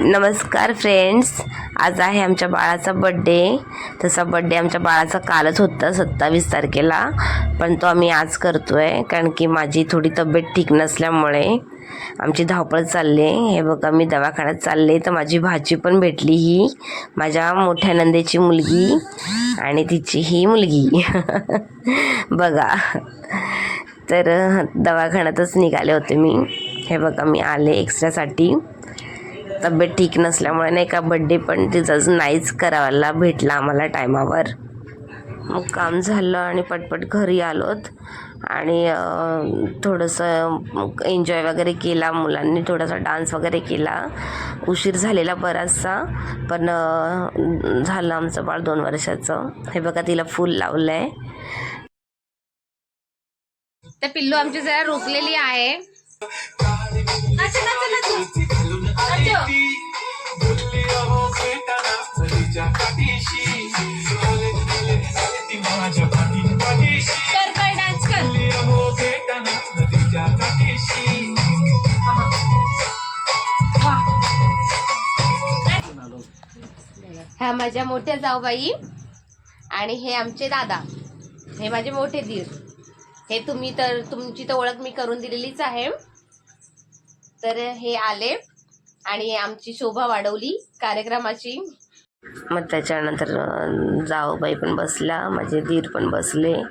नमस्कार फ्रेंड्स आज आहे आमच्या बाळाचा बड्डे तसा बड्डे आमच्या बाळाचा कालच होता सत्तावीस तारखेला. पण तो आम्ही आज करतो आहे कारण की माझी थोडी तब्येत ठीक नसल्यामुळे आमची धावपळ चालली आहे हे बघा मी दवाखान्यात चालले तर माझी भाजी पण भेटली ही. माझ्या मोठ्या नंदेची मुलगी आणि तिची ही मुलगी. बघा. तर दवाखान्यातच निघाले होते मी. हे बघा मी आले एक्स्ट्रासाठी तब्येत ठीक नसल्यामुळे नाही का बड्डे पण तिचं नाहीच करायला भेटला आम्हाला टायमावर. मग काम झालं आणि पटपट घरी आलोत. आणि थोडंसं एन्जॉय वगैरे केला मुलांनी थोडासा डान्स वगैरे केला. उशीर झालेला बराचसा पण झालं आमचं बाळ दोन वर्षाचं. हे बघा तिला फूल लावलं आहे तर पिल्लू आमची जरा रुसलेली आहे. ह्या माझ्या मोठ्या जाऊबाई आणि हे आमचे दादा. हे माझे मोठे दीर. हे तुम्ही तर तुमची तर ओळख मी करून दिलेलीच आहे. तर हे आले. आणि आमची शोभा वाढवली कार्यक्रमाची. मग त्याच्यानंतर जाऊबाई पण बसला माझे दीर पण बसले.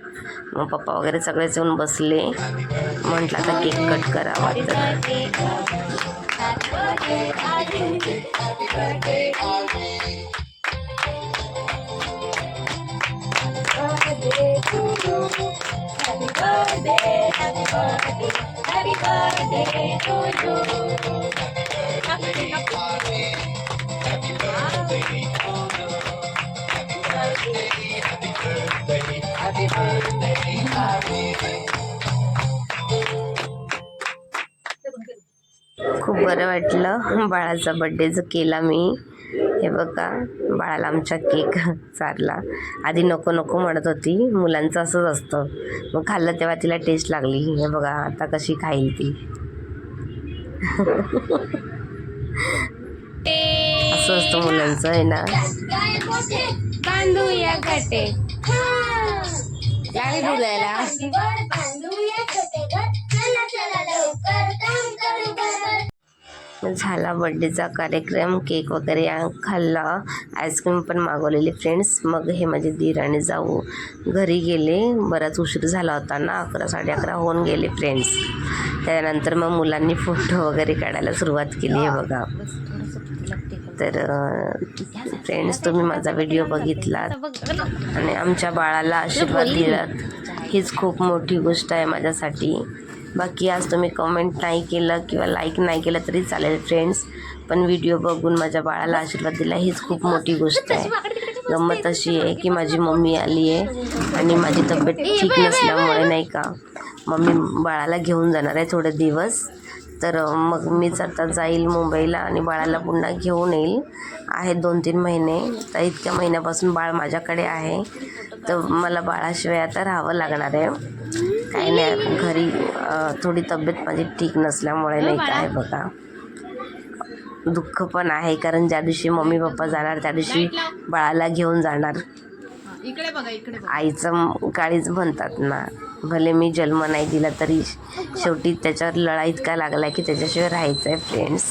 मग पप्पा वगैरे सगळेच येऊन बसले. म्हटलं आता केक कट करावा तर खूप बरं वाटलं. बाळाचा बड्डे जो केला मी. हे बघा बाळाला आमच्या केक चारला. आधी नको नको म्हणत होती. मुलांचं असंच असतं. मग खाल्लं तेव्हा तिला टेस्ट लागली. हे बघा आता कशी खाईल ती. असं असतं मुलांचं आहे ना? बांधूया गटे गाडी बोलायला. झाला बड्डेचा कार्यक्रम केक वगैरे खाल्ला आईस्क्रीम पण मागवलेली फ्रेंड्स. मग हे माझे दीर आणि जाऊ घरी गेले. बराच उशीर झाला होता ना अकरा साडे अकरा होऊन गेले फ्रेंड्स. त्यानंतर मग मुलांनी फोटो वगैरे काढायला सुरुवात केली आहे बघा. तर फ्रेंड्स तुम्ही माझा व्हिडिओ बघितलात. आणि आमच्या बाळाला आशीर्वाद दिलात. हीच खूप मोठी गोष्ट आहे माझ्यासाठी. बाकी आज तुम्ही कमेंट नाही केलं किंवा लाईक नाही केलं तरी चालेल फ्रेंड्स पण व्हिडिओ बघून माझ्या बाळाला आशीर्वाद दिला हीच खूप मोठी गोष्ट आहे. गंमत अशी आहे की माझी मम्मी आली आहे आणि माझी तब्येत ठीक नसल्यामुळे नाही का मम्मी बाळाला घेऊन जाणार आहे थोडे दिवस. तर मग मीच आता जाईल मुंबईला आणि बाळाला पुन्हा घेऊन येईल. आहेत दोन तीन महिने. तर इतक्या महिन्यापासून बाळ माझ्याकडे आहे. तर मला बाळाशिवाय आता राहावं लागणार आहे. काही नाही घरी थोडी तब्येत माझी ठीक नसल्यामुळे नाही काय बघा. दुःख पण आहे कारण ज्या दिवशी मम्मी पप्पा जाणार त्या दिवशी बाळाला घेऊन जाणार. इकडे बघा इकडे आईचं काळीच म्हणतात ना भले मी जन्म नाही दिला तरी शेवटी त्याच्यावर लढा इतका लागला की त्याच्याशिवाय राहायचं आहे फ्रेंड्स